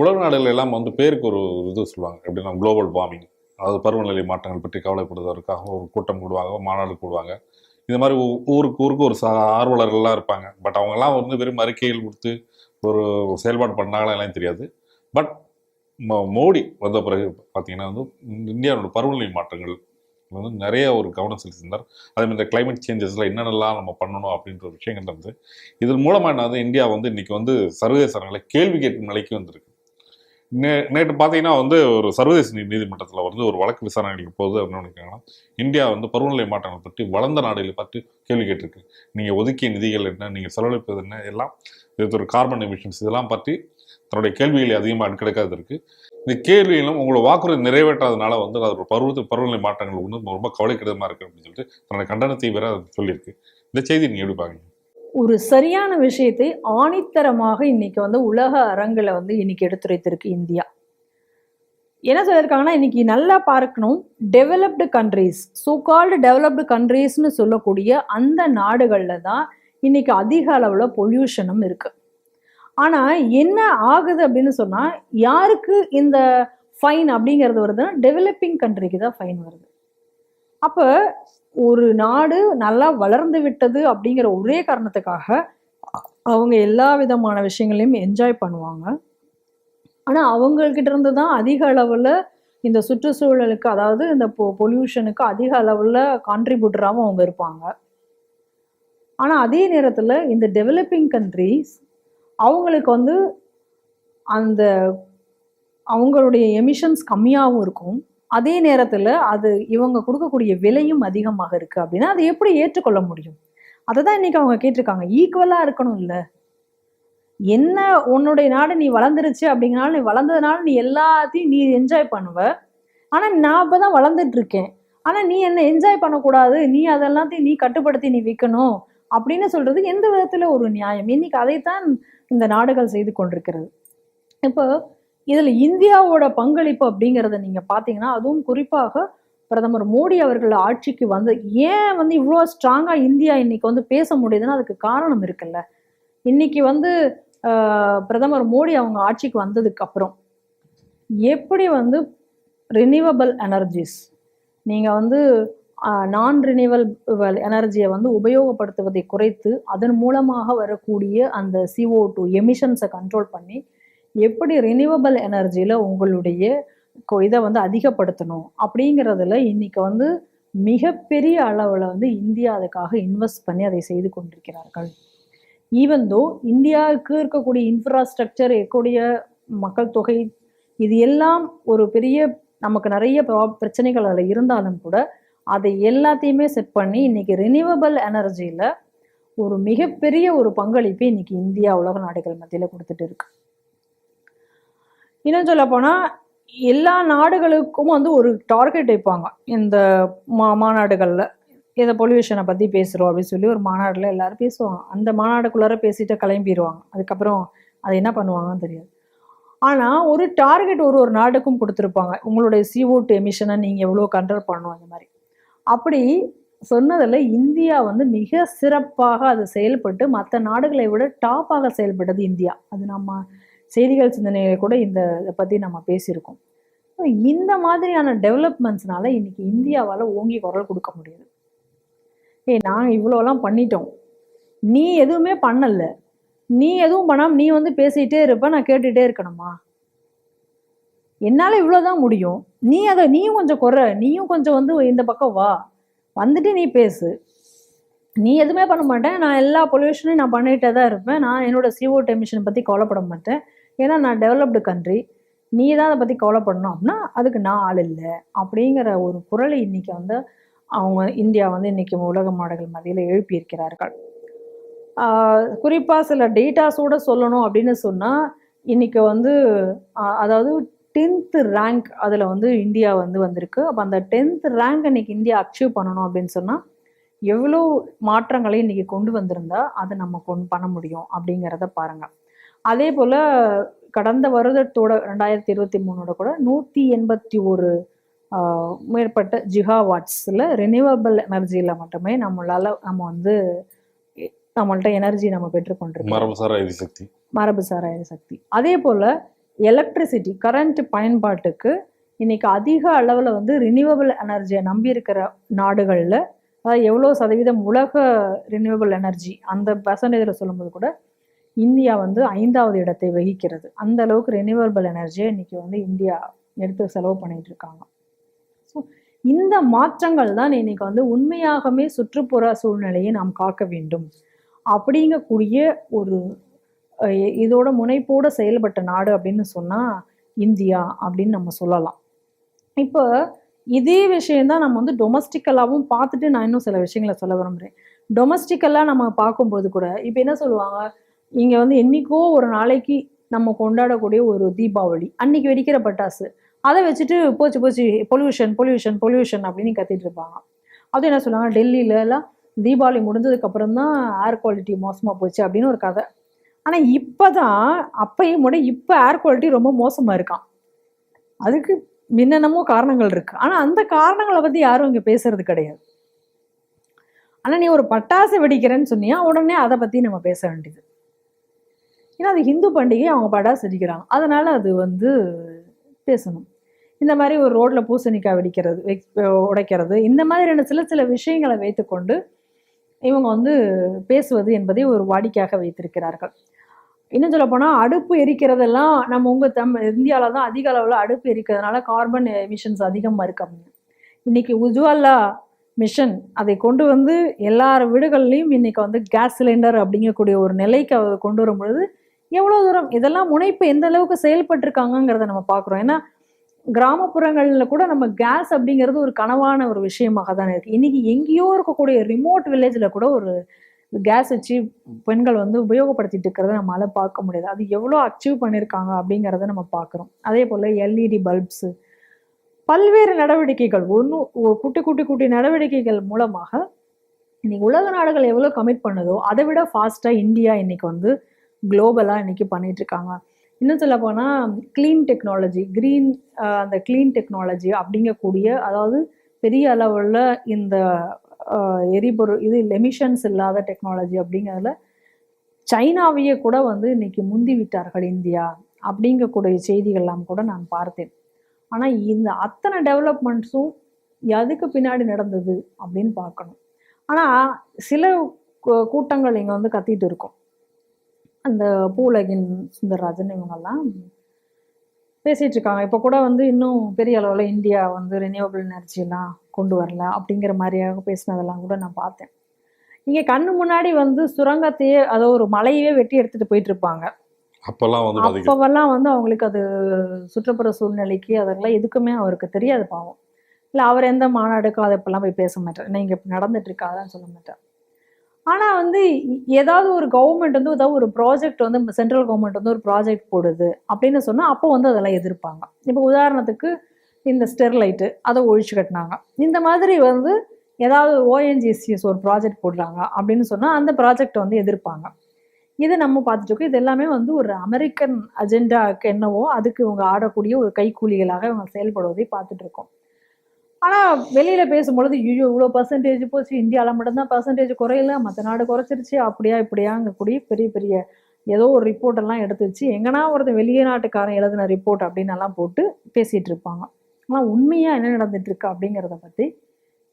உலக நாடுகள் எல்லாம் வந்து பேருக்கு ஒரு இது சொல்லுவாங்க. எப்படின்னா குளோபல் வார்மிங் அதாவது பருவநிலை மாற்றங்கள் பற்றி கவலைப்படுவதற்காக ஒரு கூட்டம் கூடுவாங்க மாநாடு கூடுவாங்க. இந்த மாதிரி ஊருக்கு ஊருக்கு ஒரு சா ஆர்வலர்கள்லாம் இருப்பாங்க. பட் அவங்கெல்லாம் வந்து வெறும் அறிக்கைகள் கொடுத்து ஒரு செயல்பாடு பண்ணாங்களா எல்லாம் தெரியாது. பட் மோடி வந்த பிறகு பார்த்தீங்கன்னா வந்து இந்தியாவோட பருவநிலை மாற்றங்கள் வந்து நிறைய ஒரு கவனம் செலுத்தியிருந்தார். அதே மாதிரி இந்த கிளைமேட் சேஞ்சஸில் என்னென்னலாம் நம்ம பண்ணணும் அப்படின்ற ஒரு விஷயங்கள் வந்து இதன் மூலமாக என்ன வந்து இந்தியா வந்து இன்றைக்கி வந்து சர்வதேச நிலை கேள்வி கேட்கும் நிலைக்கு வந்திருக்கு. நே நேற்று பார்த்தீங்கன்னா வந்து ஒரு சர்வதேச நீதிமன்றத்தில் வந்து ஒரு வழக்கு விசாரணைகளுக்கு போகுது அப்படின்னு நினைக்கிறாங்கன்னா இந்தியா வந்து பருவநிலை மாற்றங்கள் பற்றி வளர்ந்த நாடுகளை பற்றி கேள்வி கேட்டிருக்கு. நீங்கள் ஒதுக்கிய நிதிகள் என்ன நீங்கள் செலவழிப்பது என்ன எல்லாம் இது ஒரு கார்பன் எமிஷன்ஸ் இதெல்லாம் பற்றி தன்னுடைய கேள்விகளை அதிகமாக அடுக்கடுக்காது இருக்குது இந்த கேள்வியிலும் உங்களோட வாக்குறுதி நிறைவேற்றாதனால வந்து அது ஒரு பருவத்து பருவநிலை மாற்றங்கள் ஒன்று ரொம்ப கவலைக்கிடமாக இருக்குது அப்படின்னு சொல்லிட்டு தன்னுடைய கண்டனத்தை வேற அதை சொல்லியிருக்கு. இந்த செய்தி நீங்கள் எப்படி பார்க்குறீங்க? ஒரு சரியான விஷயத்தை ஆணித்தரமாக இன்னைக்கு வந்து உலக அரங்கில் வந்து இன்னைக்கு எடுத்துரைத்திருக்கு இந்தியா. என்ன சொல்லியிருக்காங்கன்னா இன்னைக்கு நல்லா பார்க்கணும் developed countries so called developed கண்ட்ரீஸ்னு சொல்லக்கூடிய அந்த நாடுகளில் தான் இன்னைக்கு அதிக அளவில் பொல்யூஷனும் இருக்குது ஆனால் என்ன ஆகுது அப்படின்னு சொன்னால் யாருக்கு இந்த ஃபைன் அப்படிங்கிறது வருதுன்னா டெவலப்பிங் கண்ட்ரிக்கு தான் ஃபைன் வருது. அப்போ ஒரு நாடு நல்லா வளர்ந்து விட்டது அப்படிங்கிற ஒரே காரணத்துக்காக அவங்க எல்லா விதமான விஷயங்களையும் என்ஜாய் பண்ணுவாங்க. ஆனால் அவங்கக்கிட்ட இருந்து தான் அதிக அளவில் இந்த சுற்றுச்சூழலுக்கு அதாவது இந்த பொ பொல்யூஷனுக்கு அதிக அளவில் கான்ட்ரிபியூட்டராகவும் அவங்க இருப்பாங்க. ஆனால் அதே நேரத்தில் இந்த டெவலப்பிங் கண்ட்ரீஸ் அவங்களுக்கு வந்து அந்த அவங்களுடைய எமிஷன்ஸ் கம்மியாகவும் இருக்கும். அதே நேரத்தில் அது இவங்க கொடுக்கக்கூடிய விலையும் அதிகமாக இருக்குது அப்படின்னா அதை எப்படி ஏற்றுக்கொள்ள முடியும்? அதை தான் இன்னைக்கு அவங்க கேட்டிருக்காங்க. ஈக்குவலாக இருக்கணும் இல்லை என்ன உன்னுடைய நாடு நீ வளர்ந்துருச்சு அப்படிங்கிறனால நீ வளர்ந்ததுனால நீ எல்லாத்தையும் நீ என்ஜாய் பண்ணுவ. ஆனால் நான் இப்போ தான் வளர்ந்துட்டு இருக்கேன். ஆனால் நீ என்ன என்ஜாய் பண்ணக்கூடாது? நீ அதெல்லாத்தையும் நீ கட்டுப்படுத்தி நீ விற்கணும் அப்படின்னு சொல்றது எந்த விதத்தில் ஒரு நியாயம்? இன்னைக்கு அதைத்தான் இந்த நாடுகள் செய்து கொண்டிருக்கிறது. இப்போ இதில் இந்தியாவோட பங்களிப்பு அப்படிங்கிறத நீங்கள் பார்த்தீங்கன்னா அதுவும் குறிப்பாக பிரதமர் மோடி அவர்கள் ஆட்சிக்கு வந்து ஏன் வந்து இவ்வளோ ஸ்ட்ராங்காக இந்தியா இன்னைக்கு வந்து பேச முடியுதுன்னா அதுக்கு காரணம் இருக்குல்ல. இன்னைக்கு வந்து ஆஹ், பிரதமர் மோடி அவங்க ஆட்சிக்கு வந்ததுக்கு அப்புறம் எப்படி வந்து ரினியூவபிள் எனர்ஜிஸ் நீங்கள் வந்து நான் ரினியூவல் எனர்ஜியை வந்து உபயோகப்படுத்துவதை குறைத்து அதன் மூலமாக வரக்கூடிய அந்த சிஓ டூ எமிஷன்ஸை கண்ட்ரோல் பண்ணி எப்படி ரினியூவபிள் எனர்ஜியில் உங்களுடைய கொ- இதை வந்து அதிகப்படுத்தணும் அப்படிங்கிறதுல இன்னைக்கு வந்து மிகப்பெரிய அளவில் வந்து இந்தியா அதுக்காக இன்வெஸ்ட் பண்ணி அதை செய்து கொண்டிருக்கிறார்கள். ஈவன் தோ இந்தியாவுக்கு இருக்கக்கூடிய இன்ஃப்ராஸ்ட்ரக்சர் இருக்கக்கூடிய மக்கள் தொகை இது எல்லாம் ஒரு பெரிய நமக்கு நிறைய ப்ரா- பிரச்சனைகள் அதில் இருந்தாலும் கூட அதை எல்லாத்தையுமே செட் பண்ணி இன்னைக்கு ரினியூவபிள் எனர்ஜியில் ஒரு மிகப்பெரிய ஒரு பங்களிப்பை இன்னைக்கு இந்தியா உலக நாடுகள் மத்தியில் கொடுத்துட்டு இருக்கு. இன்னும் சொல்ல போனால் எல்லா நாடுகளுக்கும் வந்து ஒரு டார்கெட் வைப்பாங்க. இந்த மா மாநாடுகளில் இந்த பொல்யூஷனை பற்றி பேசுகிறோம் அப்படின்னு சொல்லி ஒரு மாநாட்டில் எல்லாரும் பேசுவாங்க. அந்த மாநாடுக்குள்ளார பேசிட்டு கிளம்பிடுவாங்க அதுக்கப்புறம் அதை என்ன பண்ணுவாங்கன்னு தெரியாது. ஆனால் ஒரு டார்கெட் ஒரு ஒரு நாடுக்கும் கொடுத்துருப்பாங்க. உங்களுடைய சிஓ டூ எமிஷனை நீங்கள் எவ்வளோ கண்ட்ரோல் பண்ணணும் அந்த மாதிரி. அப்படி சொன்னதில் இந்தியா வந்து மிக சிறப்பாக அது செயல்பட்டு மற்ற நாடுகளை விட டாப்பாக செயல்பட்டது இந்தியா. அது நம்ம செய்திகள் சிந்தனையில கூட இந்த இதை பற்றி நம்ம பேசியிருக்கோம். இந்த மாதிரியான டெவலப்மெண்ட்ஸ்னால இன்னைக்கு இந்தியாவால் ஓங்கி குரல் கொடுக்க முடியுது. ஏய் நாங்கள் இவ்வளோலாம் பண்ணிட்டோம். நீ எதுவுமே பண்ணல. நீ எதுவும் பண்ணாமல் நீ வந்து பேசிகிட்டே இருப்ப நான் கேட்டுகிட்டே இருக்கணுமா? என்னால் இவ்வளோதான் முடியும். நீ அதை நீயும் கொஞ்சம் குறை. நீயும் கொஞ்சம் வந்து இந்த பக்கம் வா. வந்துட்டு நீ பேசு. நீ எதுவுமே பண்ண மாட்டேன். நான் எல்லா பொல்யூஷனையும் நான் பண்ணிகிட்டே தான் இருப்பேன். நான் என்னோட CO2 எமிஷனை பற்றி கவலைப்பட மாட்டேன். ஏன்னா நான் டெவலப்டு கண்ட்ரி நீ தான் அதை பற்றி கவலைப்படணும் அப்படின்னா அதுக்கு நான் ஆள் இல்லை. அப்படிங்கிற ஒரு குரலை இன்னைக்கு வந்து அவங்க இந்தியா வந்து இன்னைக்கு உலக மாடுகள் மத்தியில் எழுப்பியிருக்கிறார்கள். குறிப்பாக சில டேட்டாஸோட சொல்லணும் அப்படின்னு சொன்னால் இன்னைக்கு வந்து அதாவது டென்த்து ரேங்க் அதில் வந்து இந்தியா வந்து வந்திருக்கு. அப்போ அந்த டென்த் ரேங்க் இன்னைக்கு இந்தியா அச்சீவ் பண்ணணும் அப்படின்னு சொன்னால் எவ்வளோ மாற்றங்களை இன்றைக்கி கொண்டு வந்திருந்தா அதை நம்ம கொண்டு பண்ண முடியும் அப்படிங்கிறத பாருங்கள் அதே போல் கடந்த வருடத்தோட ரெண்டாயிரத்தி இருபத்தி மூணோட கூட நூற்றி எண்பத்தி ஒரு மேற்பட்ட ஜிகாவாட்ஸில் ரினியூவபிள் எனர்ஜியில் மட்டுமே நம்மளால் நம்ம வந்து நம்மள்ட்ட எனர்ஜி நம்ம பெற்றுக்கொண்டிருக்கோம் மரபுசாரா எரிசக்தி மரபுசாரா எரிசக்தி அதே போல் எலக்ட்ரிசிட்டி கரண்ட் பயன்பாட்டுக்கு இன்னைக்கு அதிக அளவில் வந்து ரினியூவபிள் எனர்ஜியை நம்பி இருக்கிற நாடுகளில் அதாவது எவ்வளோ சதவீதம் உலக ரினியூவபிள் எனர்ஜி அந்த பர்சன்டேஜில் சொல்லும்போது கூட இந்தியா வந்து ஐந்தாவது இடத்தை வகிக்கிறது. அந்த அளவுக்கு ரெனியூவபிள் எனர்ஜியை இன்னைக்கு வந்து இந்தியா எடுத்து செலவு பண்ணிட்டு இருக்காங்க. ஸோ இந்த மாற்றங்கள் தான் இன்னைக்கு வந்து உண்மையாகவே சுற்றுப்புற சூழ்நிலையை நாம் காக்க வேண்டும். அப்படிங்கக்கூடிய ஒரு அஹ், இதோட முனைப்போட செயல்பட்ட நாடு அப்படின்னு சொன்னா இந்தியா அப்படின்னு நம்ம சொல்லலாம். இப்போ இதே விஷயம்தான் நம்ம வந்து டொமஸ்டிக்கலாகவும் பார்த்துட்டு நான் இன்னும் சில விஷயங்களை சொல்ல விரும்புகிறேன் டொமஸ்டிக்கலாக நம்ம பார்க்கும்போது கூட இப்போ என்ன சொல்லுவாங்க? இங்கே வந்து என்னைக்கோ ஒரு நாளைக்கு நம்ம கொண்டாடக்கூடிய ஒரு தீபாவளி. அன்னைக்கு வெடிக்கிற பட்டாசு. அதை வச்சுட்டு போச்சு போச்சு பொல்யூஷன் பொல்யூஷன் பொல்யூஷன் அப்படின்னு கத்திட்டு இருப்பாங்க. அதுவும் என்ன சொல்லுவாங்க? டெல்லியில எல்லாம் தீபாவளி முடிஞ்சதுக்கப்புறம் தான் ஏர் குவாலிட்டி மோசமாக போச்சு அப்படின்னு ஒரு கதை. ஆனால் இப்போ தான் அப்பையும் கூட இப்போ ஏர் குவாலிட்டி ரொம்ப மோசமாக இருக்கான் அதுக்கு என்னென்னமோ காரணங்கள் இருக்குது ஆனால் அந்த காரணங்களை பற்றி யாரும் இங்கே பேசுறது கிடையாது. ஆனால் நீ ஒரு பட்டாசு வெடிக்கிறேன்னு சொன்னியா உடனே அதை பற்றி நம்ம பேச வேண்டியது. ஏன்னா அது ஹிந்து பண்டிகை அவங்க படா செஞ்சுக்கிறாங்க. அதனால் அது வந்து பேசணும். இந்த மாதிரி ஒரு ரோட்டில் பூசணிக்காய் வெடிக்கிறது உடைக்கிறது இந்த மாதிரியான சில சில விஷயங்களை வைத்துக்கொண்டு இவங்க வந்து பேசுவது என்பதை ஒரு வாடிக்கையாக வைத்திருக்கிறார்கள். இன்னும் சொல்ல போனால் அடுப்பு எரிக்கிறதெல்லாம் நம்ம உங்கள் தம் இந்தியாவில் தான் அதிக அளவில் அடுப்பு எரிக்கிறதுனால கார்பன் எமிஷன்ஸ் அதிகமாக இருக்கு அப்படின்னு இன்னைக்கு உஜ்வாலா மிஷன் அதை கொண்டு வந்து எல்லார் வீடுகள்லையும் இன்னைக்கு வந்து கேஸ் சிலிண்டர் அப்படிங்கக்கூடிய ஒரு நிலைக்கு கொண்டு வரும் பொழுது எவ்வளோ தூரம் இதெல்லாம் முனைப்பு எந்த அளவுக்கு செயல்பட்டுருக்காங்கங்கிறத நம்ம பார்க்குறோம். ஏன்னா கிராமப்புறங்களில் கூட நம்ம கேஸ் அப்படிங்கிறது ஒரு கனவான ஒரு விஷயமாக தானே இருக்குது இன்னைக்கு எங்கேயோ இருக்கக்கூடிய ரிமோட் வில்லேஜில் கூட ஒரு கேஸ் வச்சு பெண்கள் வந்து உபயோகப்படுத்திட்டு இருக்கிறத நம்மளால பார்க்க முடியாது. அது எவ்வளோ அச்சீவ் பண்ணியிருக்காங்க அப்படிங்கிறத நம்ம பார்க்குறோம். அதே போல் எல்இடி பல்ப்ஸு பல்வேறு நடவடிக்கைகள். ஒன்று குட்டி குட்டி குட்டி நடவடிக்கைகள் மூலமாக இன்னைக்கு உலக நாடுகள் எவ்வளோ கமிட் பண்ணுதோ அதை விட ஃபாஸ்ட்டாக இந்தியா இன்னைக்கு வந்து குளோபலாக இன்னைக்கு பண்ணிகிட்ருக்காங்க இருக்காங்க இன்னும் சொல்ல போனால் க்ளீன் டெக்னாலஜி க்ரீன் அந்த க்ளீன் டெக்னாலஜி அப்படிங்கக்கூடிய அதாவது பெரிய அளவில் இந்த எரிபொருள் இது எமிஷன்ஸ் இல்லாத டெக்னாலஜி அப்படிங்கிறதுல சைனாவையே கூட வந்து இன்னைக்கு முந்தி விட்டார்கள் இந்தியா அப்படிங்கக்கூடிய செய்திகள்லாம் கூட நான் பார்த்தேன். ஆனால் இந்த அத்தனை டெவலப்மெண்ட்ஸும் எதுக்கு பின்னாடி நடந்தது அப்படின்னு பார்க்கணும். ஆனால் சில கூட்டங்கள் இங்கே வந்து கத்திட்டு இருக்கோம். அந்த பூலகின் சுந்தரராஜன் இவங்கெல்லாம் பேசிட்டு இருக்காங்க. இப்போ கூட வந்து இன்னும் பெரிய அளவில் இந்தியா வந்து ரினியூவபிள் எனர்ஜிலாம் கொண்டு வரல அப்படிங்கிற மாதிரியாக பேசினதெல்லாம் கூட நான் பார்த்தேன். இங்கே கண்ணு முன்னாடி வந்து சுரங்கத்தையே அதோ ஒரு மலையவே வெட்டி எடுத்துட்டு போயிட்டு இருப்பாங்க. அப்பெல்லாம் வந்து அப்பவெல்லாம் வந்து அவங்களுக்கு அது சுற்றுப்புற சூழ்நிலைக்கு அதெல்லாம் எதுக்குமே அவருக்கு தெரியாது பாவம். இல்லை அவர் எந்த மாநாடுக்கும் அதை இப்பெல்லாம் போய் பேச மாட்டார். நீங்கள் இப்போ நடந்துட்டு இருக்காதான் சொல்ல மாட்டார். ஆனால் வந்து ஏதாவது ஒரு கவர்மெண்ட் வந்து ஏதாவது ஒரு ப்ராஜெக்ட் வந்து சென்ட்ரல் கவர்மெண்ட் வந்து ஒரு ப்ராஜெக்ட் போடுது அப்படின்னு சொன்னால் அப்போ வந்து அதெல்லாம் எதிர்ப்பாங்க. இப்போ உதாரணத்துக்கு இந்த ஸ்டெர்லைட்டு அதை ஒழிச்சு கட்டினாங்க. இந்த மாதிரி வந்து ஏதாவது ஓஎன்ஜிசிஎஸ் ஒரு ப்ராஜெக்ட் போடுறாங்க அப்படின்னு சொன்னால் அந்த ப்ராஜெக்டை வந்து எதிர்ப்பாங்க. இது நம்ம பார்த்துட்டுருக்கோம் இது எல்லாமே வந்து ஒரு அமெரிக்கன் அஜெண்டாக்கு என்னவோ அதுக்கு இவங்க ஆடக்கூடிய ஒரு கைக்கூலிகளாக இவங்க செயல்படுவதை பார்த்துட்டு இருக்கோம். ஆனால் வெளியில் பேசும்பொழுது ஐயோ இவ்வளோ பர்சன்டேஜ் போச்சு. இந்தியாவில் மட்டும்தான் பர்சன்டேஜ் குறையல. மற்ற நாடு குறைச்சிருச்சு. அப்படியா இப்படியாங்கக்கூடிய பெரிய பெரிய ஏதோ ஒரு ரிப்போர்ட் எல்லாம் எடுத்து வச்சு எங்கன்னா ஒருத்தர் வெளியே நாட்டுக்காரன் எழுதின ரிப்போர்ட் அப்படின்னு எல்லாம் போட்டு பேசிட்டு இருப்பாங்க. ஆனால் உண்மையாக என்ன நடந்துட்டு இருக்கு அப்படிங்கிறத பற்றி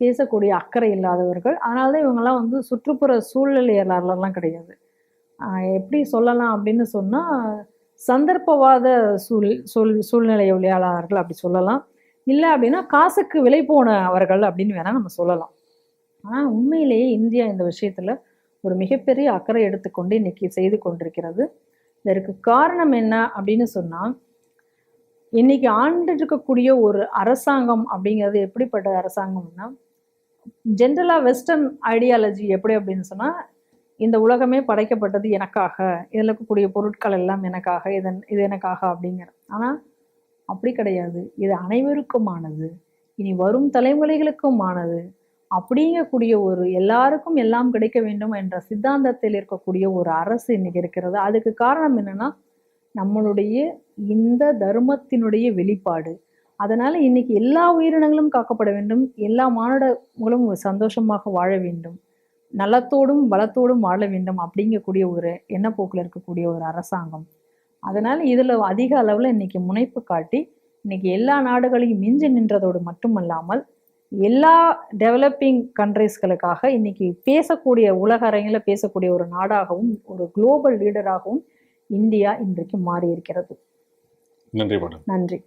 பேசக்கூடிய அக்கறை இல்லாதவர்கள். அதனால தான் இவங்கெல்லாம் வந்து சுற்றுப்புற சூழ்நிலையாளர்லாம் கிடையாது. எப்படி சொல்லலாம் அப்படின்னு சொன்னால் சந்தர்ப்பவாத சூழ் சூழ் சூழ்நிலை விளையாளர்கள் அப்படி சொல்லலாம். இல்லை அப்படின்னா காசுக்கு விலை போன அவர்கள் அப்படின்னு வேணால் நம்ம சொல்லலாம். ஆனால் உண்மையிலேயே இந்தியா இந்த விஷயத்தில் ஒரு மிகப்பெரிய அக்கறை எடுத்துக்கொண்டு இன்னைக்கு செய்து கொண்டிருக்கிறது. இதற்கு காரணம் என்ன அப்படின்னு சொன்னால் இன்னைக்கு ஆண்டு இருக்கக்கூடிய ஒரு அரசாங்கம் அப்படிங்கிறது எப்படிப்பட்ட அரசாங்கம்னா ஜென்ரலாக வெஸ்டர்ன் ஐடியாலஜி எப்படி அப்படின்னு சொன்னால் இந்த உலகமே படைக்கப்பட்டது எனக்காக இதில் இருக்கக்கூடிய பொருட்கள் எல்லாம் எனக்காக இதன் இது எனக்காக அப்படிங்கிற. ஆனால் அப்படி கிடையாது. இது அனைவருக்குமானது. இனி வரும் தலைமுறைகளுக்குமானது. அப்படிங்கக்கூடிய ஒரு எல்லாருக்கும் எல்லாம் கிடைக்க வேண்டும் என்ற சித்தாந்தத்தில் இருக்கக்கூடிய ஒரு அரசு இன்னைக்கு இருக்கிறது. அதுக்கு காரணம் என்னன்னா நம்மளுடைய இந்த தர்மத்தினுடைய வெளிப்பாடு. அதனால இன்னைக்கு எல்லா உயிரினங்களும் காக்கப்பட வேண்டும். எல்லா மானிடங்களும் சந்தோஷமாக வாழ வேண்டும். நலத்தோடும் வளத்தோடும் வாழ வேண்டும் அப்படிங்கக்கூடிய ஒரு எண்ணப்போக்கில் இருக்கக்கூடிய ஒரு அரசாங்கம். அதனால இதுல அதிக அளவுல இன்னைக்கு முனைப்பு காட்டி இன்னைக்கு எல்லா நாடுகளையும் மிஞ்சி நின்றதோடு மட்டுமல்லாமல் எல்லா டெவலப்பிங் கண்ட்ரீஸ்களுக்காக இன்னைக்கு பேசக்கூடிய உலக அரங்கில் பேசக்கூடிய ஒரு நாடாகவும் ஒரு குளோபல் லீடராகவும் இந்தியா இன்றைக்கு மாறி இருக்கிறது நன்றி மேடம் நன்றி.